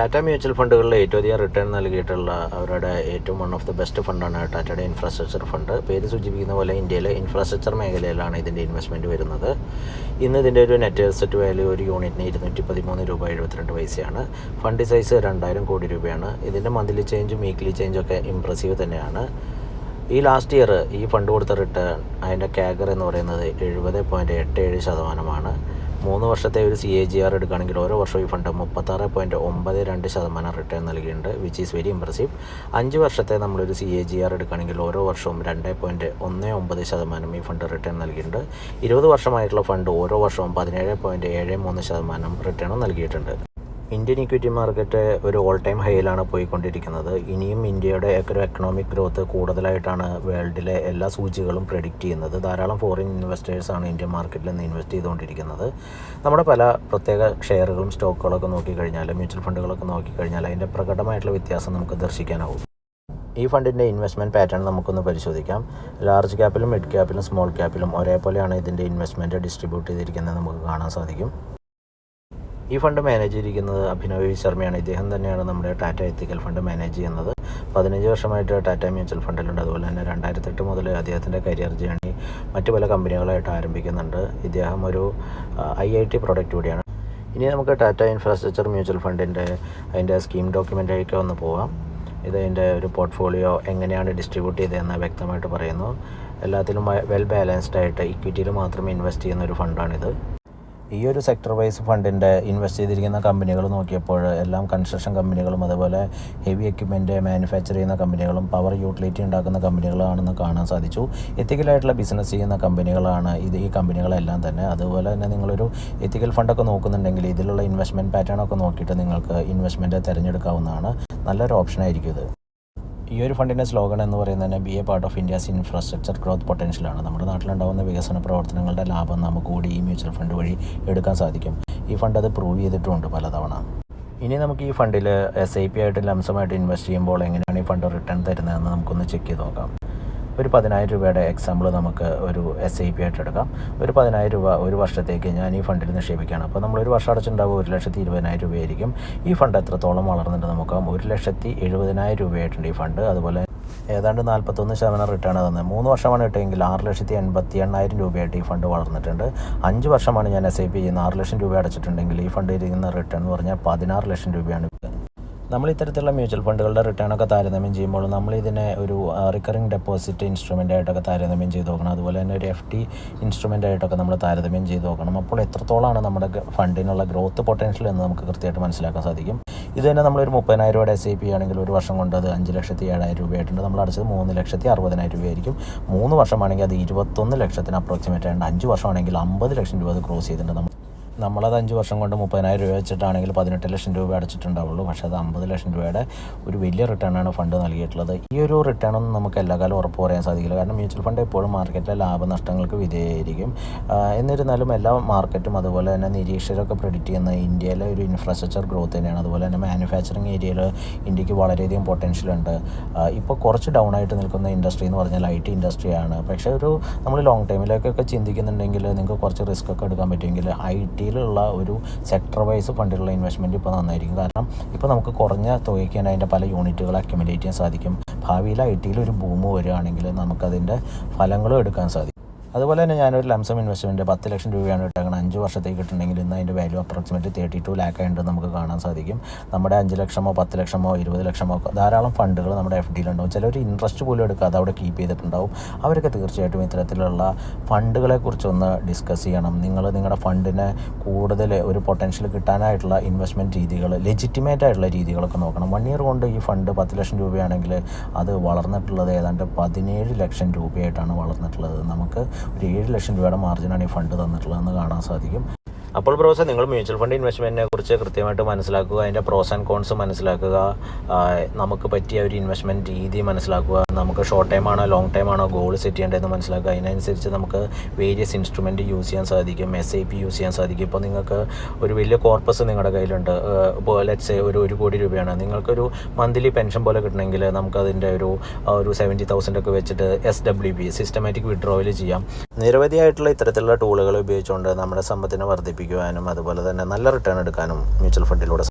Tata mutual ഫണ്ടുകളിൽ ഏറ്റവും അധികം return നൽകിയിട്ടുള്ള അവരുടെ ഏറ്റവും വൺ ഓഫ് ദി ബെസ്റ്റ് ഫണ്ടാണ് ടാറ്റയുടെ ഇൻഫ്രാസ്ട്രക്ചർ ഫണ്ട് പേര് സൂചിപ്പിക്കുന്ന പോലെ ഇന്ത്യയിലെ ഇൻഫ്രാസ്ട്രക്ചർ മേഖലയിലാണ് ഇതിന്റെ ഇൻവെസ്റ്റ്മെന്റ് വരുന്നത്. ഇന്ന് ഇതിന്റെ ഒരു നെറ്റ് അസറ്റ് വാല്യൂ ഒരു യൂണിറ്റിന് ഇരുന്നൂറ്റി പതിമൂന്ന് രൂപ എഴുപത്തിരണ്ട് പൈസയാണ്. ഫണ്ട് സൈസ് രണ്ടായിരം കോടി രൂപയാണ്. ഇതിന്റെ മന്ത്ലി ചേഞ്ചും വീക്ക്ലി ചേഞ്ചും ഒക്കെ ഇമ്പ്രസീവ് തന്നെയാണ്. ഈ ലാസ്റ്റ് ഇയർ ഈ ഫണ്ട് കൊടുത്ത റിട്ടേൺ അതിന്റെ കാഗർ എന്ന് പറയുന്നത് എഴുപത് പോയിന്റ് എട്ട് ഏഴ് ശതമാനമാണ്. മൂന്ന് വർഷത്തെ ഒരു സി എ ജി ആർ എടുക്കുകയാണെങ്കിൽ ഓരോ വർഷവും ഈ ഫണ്ട് മുപ്പത്താറ് പോയിന്റ് ഒമ്പത് രണ്ട് ശതമാനം റിട്ടേൺ നൽകിയിട്ടുണ്ട് വിച്ച് ഈസ് വെരി ഇമ്പ്രസീവ് അഞ്ച് വർഷത്തെ നമ്മളൊരു സി എ ജി ആർ എടുക്കുകയാണെങ്കിൽ ഓരോ വർഷവും രണ്ട് പോയിന്റ് ഒന്ന് ഒമ്പത് ശതമാനം ഈ ഫണ്ട് റിട്ടേൺ നൽകിയിട്ടുണ്ട്. ഇരുപത് വർഷമായിട്ടുള്ള ഫണ്ട് ഓരോ വർഷവും പതിനേഴ് പോയിന്റ് ഏഴ് മൂന്ന് ശതമാനം റിട്ടേണും നൽകിയിട്ടുണ്ട്. ഇന്ത്യൻ ഇക്വിറ്റി മാർക്കറ്റ് ഒരു ഓൾ ടൈം ഹൈയിലാണ് പോയിക്കൊണ്ടിരിക്കുന്നത്. ഇനിയും ഇന്ത്യയുടെ ഒരു എക്കണോമിക് ഗ്രോത്ത് കൂടുതലായിട്ടാണ് വേൾഡിലെ എല്ലാ സൂചികളും പ്രെഡിക്റ്റ് ചെയ്യുന്നത്. ധാരാളം ഫോറിൻ ഇൻവെസ്റ്റേഴ്സാണ് ഇന്ത്യൻ മാർക്കറ്റിൽ നിന്ന് ഇൻവെസ്റ്റ് ചെയ്തുകൊണ്ടിരിക്കുന്നത്. നമ്മുടെ പല പ്രത്യേക ഷെയറുകളും സ്റ്റോക്കുകളൊക്കെ നോക്കിക്കഴിഞ്ഞാൽ മ്യൂച്വൽ ഫണ്ടുകളൊക്കെ നോക്കിക്കഴിഞ്ഞാൽ അതിന്റെ പ്രകടമായിട്ടുള്ള വ്യത്യാസം നമുക്ക് ദർശിക്കാനാവും. ഈ ഫണ്ടിന്റെ ഇൻവെസ്റ്റ്മെന്റ് പാറ്റേൺ നമുക്കൊന്ന് പരിശോധിക്കാം. ലാർജ് ക്യാപ്പിലും മിഡ് ക്യാപ്പിലും സ്മോൾ ക്യാപ്പിലും ഒരേപോലെയാണ് ഇതിന്റെ ഇൻവെസ്റ്റ്മെന്റ് ഡിസ്ട്രിബ്യൂട്ട് ചെയ്തിരിക്കുന്നത് നമുക്ക് കാണാൻ സാധിക്കും. ഈ ഫണ്ട് മാനേജ് ചെയ്തിരിക്കുന്നത് അഭിനവ് ശർമ്മയാണ്. ഇദ്ദേഹം തന്നെയാണ് നമ്മുടെ ടാറ്റ എത്തിക്കൽ ഫണ്ട് മാനേജ് ചെയ്യുന്നത്. പതിനഞ്ച് വർഷമായിട്ട് ടാറ്റ മ്യൂച്വൽ ഫണ്ടിലുണ്ട്. അതുപോലെ തന്നെ രണ്ടായിരത്തെട്ട് മുതൽ അദ്ദേഹത്തിന്റെ കരിയർ ജേണി മറ്റു പല കമ്പനികളായിട്ട് ആരംഭിക്കുന്നുണ്ട്. ഇദ്ദേഹം ഒരു ഐ ഐ ടി പ്രൊഡക്റ്റ് കൂടിയാണ്. ഇനി നമുക്ക് ടാറ്റ ഇൻഫ്രാസ്ട്രക്ചർ മ്യൂച്വൽ ഫണ്ടിന്റെ അതിന്റെ സ്കീം ഡോക്യുമെന്റായിട്ട് ഒന്ന് പോവാം. ഇതിന്റെ ഒരു പോർട്ട്ഫോളിയോ എങ്ങനെയാണ് ഡിസ്ട്രിബ്യൂട്ട് ചെയ്തതെന്ന് വ്യക്തമായിട്ട് പറയുന്നു. എല്ലാത്തിലും വെൽ ബാലൻസ്ഡ് ആയിട്ട് ഇക്വിറ്റിയിൽ മാത്രം ഇൻവെസ്റ്റ് ചെയ്യുന്ന ഒരു ഫണ്ടാണിത്. ഈ ഒരു സെക്ടർ വൈസ് ഫണ്ടിന്റെ ഇൻവെസ്റ്റ് ചെയ്തിരിക്കുന്ന കമ്പനികൾ നോക്കിയപ്പോൾ എല്ലാം കൺസ്ട്രക്ഷൻ കമ്പനികളും അതുപോലെ ഹെവി എക്യുപ്മെന്റ് മാനുഫാക്ചർ ചെയ്യുന്ന കമ്പനികളും പവർ യൂട്ടിലിറ്റി ഉണ്ടാക്കുന്ന കമ്പനികളാണെന്ന് കാണാൻ സാധിച്ചു. എത്തിക്കലായിട്ടുള്ള ബിസിനസ് ചെയ്യുന്ന കമ്പനികളാണ് ഇത് ഈ കമ്പനികളെല്ലാം തന്നെ. അതുപോലെ തന്നെ നിങ്ങളൊരു എത്തിക്കൽ ഫണ്ടൊക്കെ നോക്കുന്നുണ്ടെങ്കിൽ ഇതിലുള്ള ഇൻവെസ്റ്റ്മെന്റ് പാറ്റേൺ ഒക്കെ നോക്കിയിട്ട് നിങ്ങൾക്ക് ഇൻവെസ്റ്റ്മെന്റ് തിരഞ്ഞെടുക്കാവുന്നതാണ്. നല്ലൊരു ഓപ്ഷൻ ആയിരിക്കും ഇത്. ഈ ഒരു ഫണ്ടിന്റെ സ്ലോഗൻ എന്ന് പറയുന്നത് തന്നെ be a part of India's infrastructure growth പൊട്ടൻഷ്യലാണ് നമ്മുടെ നാട്ടിലുണ്ടാകുന്ന വികസന പ്രവർത്തനങ്ങളുടെ ലാഭം നമുക്ക് കൂടി ഈ മ്യൂച്വൽ ഫണ്ട് വഴി എടുക്കാൻ സാധിക്കും. ഈ ഫണ്ട് അത് പ്രൂവ് ചെയ്തിട്ടുമുണ്ട് പലതവണ. ഇനി നമുക്ക് ഈ ഫണ്ടിൽ എസ് ഐ പി ആയിട്ട് ലംസമായിട്ട് ഇൻവെസ്റ്റ് ചെയ്യുമ്പോൾ എങ്ങനെയാണ് ഈ ഫണ്ട് റിട്ടേൺ തരുന്നതെന്ന് നമുക്കൊന്ന് ചെക്ക് ചെയ്ത് നോക്കാം. ഒരു പതിനായിരം രൂപയുടെ എക്സാമ്പിൾ നമുക്ക് ഒരു എസ് ഐ പി ആയിട്ട് എടുക്കാം. ഒരു പതിനായിരം രൂപ ഒരു വർഷത്തേക്ക് ഞാൻ ഈ ഫണ്ടിൽ നിക്ഷേപിക്കുകയാണ്. അപ്പോൾ നമ്മൾ ഒരു വർഷം അടച്ചിട്ടുണ്ടാവും ഒരു ലക്ഷത്തി ഇരുപതിനായിരം രൂപയായിരിക്കും. ഈ ഫണ്ട് എത്രത്തോളം വളർന്നിട്ട് നമുക്ക് ഒരു ലക്ഷത്തി എഴുപതിനായിരം രൂപയായിട്ടുണ്ട് ഈ ഫണ്ട് അതുപോലെ ഏതാണ്ട് നാൽപ്പത്തൊന്ന് ശതമാനം റിട്ടേൺ തന്നെ മൂന്ന് വർഷമാണ് ഇട്ടെങ്കിൽ ആറ് ലക്ഷത്തി എൺപത്തി എണ്ണായിരം രൂപയായിട്ട് ഈ ഫണ്ട് വളർന്നിട്ടുണ്ട്. അഞ്ച് വർഷമാണ് ഞാൻ എസ് ഐ പി ചെയ്യുന്നത്. ആറ് ലക്ഷം രൂപ അടച്ചിട്ടുണ്ടെങ്കിൽ ഈ ഫണ്ടിൽ ഇരിക്കുന്ന റിട്ടേൺ എന്ന് പറഞ്ഞാൽ പതിനാറ് ലക്ഷം രൂപയാണ്. നമ്മൾ ഇത്തരത്തിലുള്ള മ്യൂച്വൽ ഫണ്ടുകളുടെ റിട്ടേൺ ഒക്കെ താരതമ്യം ചെയ്യുമ്പോൾ നമ്മൾ ഇതിനെ ഒരു റിക്കറിംഗ് ഡെപ്പോസിറ്റ് ഇൻസ്ട്രുമെന്റ് ആയിട്ടൊക്കെ താരതമ്യം ചെയ്ത് നോക്കണം. അതുപോലെ തന്നെ ഒരു എഫ് ടി ഇൻസ്ട്രുമെന്റ് ആയിട്ടൊക്കെ നമ്മൾ താരതമ്യം ചെയ്ത് നോക്കണം. അപ്പോൾ എത്രത്തോളമാണ് നമ്മുടെ ഫണ്ടിനുള്ള ഗ്രോത്ത് പൊട്ടൻഷ്യൽ എന്ന് നമുക്ക് കൃത്യമായിട്ട് മനസ്സിലാക്കാൻ സാധിക്കും. ഇത് തന്നെ നമ്മളൊരു മുപ്പതിനായിരം രൂപയുടെ എസ് ഐ പി ആണെങ്കിൽ ഒരു വർഷം കൊണ്ട് അത് അഞ്ച് ലക്ഷത്തി ഏഴായിരം രൂപയായിട്ടുണ്ട്. നമ്മൾ അടച്ചത് മൂന്ന് ലക്ഷത്തി അറുപതിനായിരം രൂപയായിരിക്കും. മൂന്ന് വർഷമാണെങ്കിൽ അത് ഇരുപത്തൊന്ന് ലക്ഷത്തിന് അപ്രോക്സിമേറ്റ് ആയിട്ട് അഞ്ച് വർഷമാണെങ്കിൽ അമ്പത് ലക്ഷം രൂപ അത് ക്രോസ് ചെയ്തിട്ടുണ്ട്. നമ്മൾ നമ്മളത് അഞ്ച് വർഷം കൊണ്ട് മുപ്പതിനായിരം രൂപ വെച്ചിട്ടാണെങ്കിൽ പതിനെട്ട് ലക്ഷം രൂപ അടച്ചിട്ടുണ്ടാവുള്ളൂ. പക്ഷേ അത് അമ്പത് ലക്ഷം രൂപയുടെ ഒരു വലിയ റിട്ടേണാണ് ഫണ്ട് നൽകിയിട്ടുള്ളത്. ഈ ഒരു റിട്ടേൺ ഒന്നും നമുക്ക് എല്ലാ കാലം ഉറപ്പ് പറയാൻ സാധിക്കില്ല. കാരണം മ്യൂച്വൽ ഫണ്ട് എപ്പോഴും മാർക്കറ്റിലെ ലാഭനഷ്ടങ്ങൾക്ക് വിധേയമായിരിക്കും. എന്നിരുന്നാലും എല്ലാ മാർക്കറ്റും അതുപോലെ തന്നെ നിരീക്ഷകരൊക്കെ പ്രെഡിക്റ്റ് ചെയ്യുന്ന ഇന്ത്യയിലെ ഒരു ഇൻഫ്രാസ്ട്രക്ചർ ഗ്രോത്ത് തന്നെയാണ്. അതുപോലെ തന്നെ മാനുഫാക്ചറിങ് ഏരിയയിൽ ഇന്ത്യയ്ക്ക് വളരെയധികം പൊട്ടൻഷ്യൽ ഉണ്ട്. ഇപ്പോൾ കുറച്ച് ഡൗൺ ആയിട്ട് നിൽക്കുന്ന ഇൻഡസ്ട്രി എന്ന് പറഞ്ഞാൽ ഐ ടി ഇൻഡസ്ട്രിയാണ് പക്ഷേ ഒരു നമ്മൾ ലോങ് ടൈമിലേക്കൊക്കെ ചിന്തിക്കുന്നുണ്ടെങ്കിൽ നിങ്ങൾക്ക് കുറച്ച് റിസ്ക് ഒക്കെ എടുക്കാൻ പറ്റുമെങ്കിൽ ഐ ടിയിലുള്ള ഒരു സെക്ടർ വൈസ് ഫണ്ടിലുള്ള ഇൻവെസ്റ്റ്മെന്റ് ഇപ്പോൾ നന്നായിരിക്കും. കാരണം ഇപ്പോൾ നമുക്ക് കുറഞ്ഞ തുകയ്ക്ക് തന്നെ അതിന്റെ പല യൂണിറ്റുകൾ അക്യുമുലേറ്റ് ചെയ്യാൻ സാധിക്കും. ഭാവിയിൽ ഐ ടിയിൽ ഒരു ബൂമ് വരികയാണെങ്കിൽ നമുക്കതിന്റെ ഫലങ്ങളും എടുക്കാൻ സാധിക്കും. അതുപോലെ തന്നെ ഞാനൊരു ലംസം ഇൻവെസ്റ്റ്മെന്റ് പത്ത് ലക്ഷം രൂപയാണ് അഞ്ച് വർഷത്തേക്ക് ഇട്ടുണ്ടെങ്കിൽ ഇന്ന് അതിന്റെ value approximate thirty two lakh ആയിട്ട് നമുക്ക് കാണാൻ സാധിക്കും. നമ്മുടെ അഞ്ച് ലക്ഷമോ പത്ത് ലക്ഷമോ ഇരുപത് ലക്ഷമോ ധാരാളം ഫണ്ടുകൾ നമ്മുടെ എഫ് ഡിയിലുണ്ടാവും ചിലർ ഇൻട്രസ്റ്റ് പോലും എടുക്കാതെ അവിടെ കീപ്പ് ചെയ്തിട്ടുണ്ടാവും. അവരൊക്കെ തീർച്ചയായിട്ടും ഇത്തരത്തിലുള്ള ഫണ്ടുകളെ കുറിച്ചൊന്ന് ഡിസ്കസ് ചെയ്യണം. നിങ്ങൾ നിങ്ങളുടെ ഫണ്ടിനെ കൂടുതൽ ഒരു പൊട്ടൻഷ്യൽ കിട്ടാനായിട്ടുള്ള ഇൻവെസ്റ്റ്മെന്റ് രീതികൾ ലെജിറ്റിമേറ്റ് ആയിട്ടുള്ള രീതികളൊക്കെ നോക്കണം. വൺ ഇയർ കൊണ്ട് ഈ ഫണ്ട് പത്ത് ലക്ഷം രൂപയാണെങ്കിൽ അത് വളർന്നിട്ടുള്ളത് ഏതാണ്ട് പതിനേഴ് ലക്ഷം രൂപയായിട്ടാണ് വളർന്നിട്ടുള്ളത്. നമുക്ക് ഒരു ഏഴ് ലക്ഷം രൂപയുടെ മാർജിനാണ് ഈ ഫണ്ട് തന്നിട്ടുള്ളതെന്ന് കാണാൻ സാധിക്കും അപ്പോൾ പ്രോസസ് നിങ്ങൾ മ്യൂച്വൽ ഫണ്ട് ഇൻവെസ്റ്റ്മെന്റിനെ കുറിച്ച് കൃത്യമായിട്ട് മനസ്സിലാക്കുക അതിന്റെ പ്രോസ് ആൻഡ് കോൺസ് മനസ്സിലാക്കുക നമുക്ക് പറ്റിയ ഒരു ഇൻവെസ്റ്റ്മെന്റ് രീതി മനസ്സിലാക്കുക നമുക്ക് ഷോർട്ട് ടൈം ആണോ ലോങ് ടൈം ആണോ ഗോൾ സെറ്റ് ചെയ്യേണ്ടതെന്ന് മനസ്സിലാക്കുക അതിനനുസരിച്ച് നമുക്ക് വേരിയസ് ഇൻസ്ട്രുമെന്റ് യൂസ് ചെയ്യാൻ സാധിക്കും എസ് ഐ പി യൂസ് ചെയ്യാൻ സാധിക്കും. ഇപ്പോൾ നിങ്ങൾക്ക് ഒരു വലിയ കോർപ്പസ് നിങ്ങളുടെ കയ്യിലുണ്ട് ഇപ്പോൾ ലെറ്റ്സ് ഒരു ഒരു കോടി രൂപയാണ്. നിങ്ങൾക്കൊരു മന്ത്ലി പെൻഷൻ പോലെ കിട്ടണമെങ്കിൽ നമുക്കതിന്റെ ഒരു ഒരു സെവന്റി തൗസൻഡ് ഒക്കെ വെച്ചിട്ട് S W B systematic withdrawal ചെയ്യാം. നിരവധിയായിട്ടുള്ള ഇത്തരത്തിലുള്ള ടൂളുകൾ ഉപയോഗിച്ചുകൊണ്ട് നമ്മുടെ സമ്പത്തിനെ വർദ്ധിപ്പിക്കുവാനും അതുപോലെ തന്നെ നല്ല റിട്ടേൺ എടുക്കാനും മ്യൂച്വൽ ഫണ്ടിലൂടെ